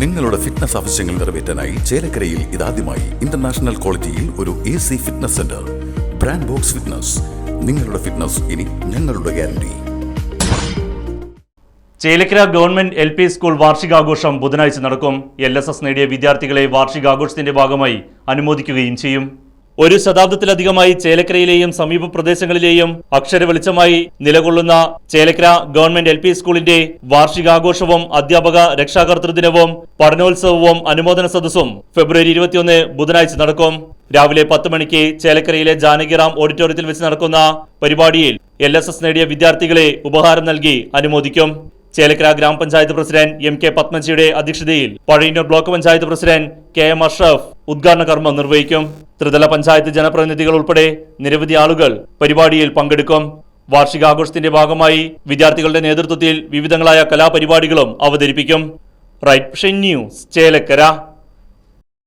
നിങ്ങളുടെ ഫിറ്റ്നസ് ആവശ്യങ്ങൾ നിറവേറ്റാനായി ചേലക്കരയിൽ ഇതാദ്യമായി ഇന്റർനാഷണൽ ക്വാളിറ്റിയിൽ ഒരു A C fitness centre brand box fitness നിങ്ങളുടെ ഫിറ്റ്നസ് ഇനി ഞങ്ങളുടെ guarantee Chelakkara government L P school വാർഷികാഘോഷം ബുധനാഴ്ച നടക്കും. എൽ എസ് എസ് നേടിയ വിദ്യാർത്ഥികളെ വാർഷികാഘോഷത്തിന്റെ ഭാഗമായി അനുമോദിക്കുകയും ചെയ്യും. ഒരു ശതാബ്ദത്തിലധികമായി ചേലക്കരയിലെയും സമീപ പ്രദേശങ്ങളിലെയും അക്ഷര വെളിച്ചമായി നിലകൊള്ളുന്ന ചേലക്കര ഗവൺമെന്റ് എൽ പി സ്കൂളിന്റെ വാർഷികാഘോഷവും അധ്യാപക രക്ഷാകർതൃ ദിനവും പഠനോത്സവവും അനുമോദന സദസ്സും ഫെബ്രുവരി ഇരുപത്തിയൊന്ന് ബുധനാഴ്ച നടക്കും. രാവിലെ പത്ത് മണിക്ക് ചേലക്കരയിലെ ജാനകിറാം ഓഡിറ്റോറിയത്തിൽ വെച്ച് നടക്കുന്ന പരിപാടിയിൽ എൽ എസ് എസ് നേടിയ വിദ്യാർത്ഥികളെ ഉപഹാരം നൽകി അനുമോദിക്കും. ചേലക്കര ഗ്രാമപഞ്ചായത്ത് പ്രസിഡന്റ് എം കെ പത്മജിയുടെ അധ്യക്ഷതയിൽ Pazhayannur block panchayat president K M Ashraf ഉദ്ഘാടന കർമ്മം നിർവഹിക്കും. ത്രിതല പഞ്ചായത്ത് ജനപ്രതിനിധികൾ ഉൾപ്പെടെ നിരവധി ആളുകൾ പരിപാടിയിൽ പങ്കെടുക്കും. വാർഷികാഘോഷത്തിന്റെ ഭാഗമായി വിദ്യാർത്ഥികളുടെ നേതൃത്വത്തിൽ വിവിധങ്ങളായ കലാപരിപാടികളും അവതരിപ്പിക്കും. Right news Chelakkara.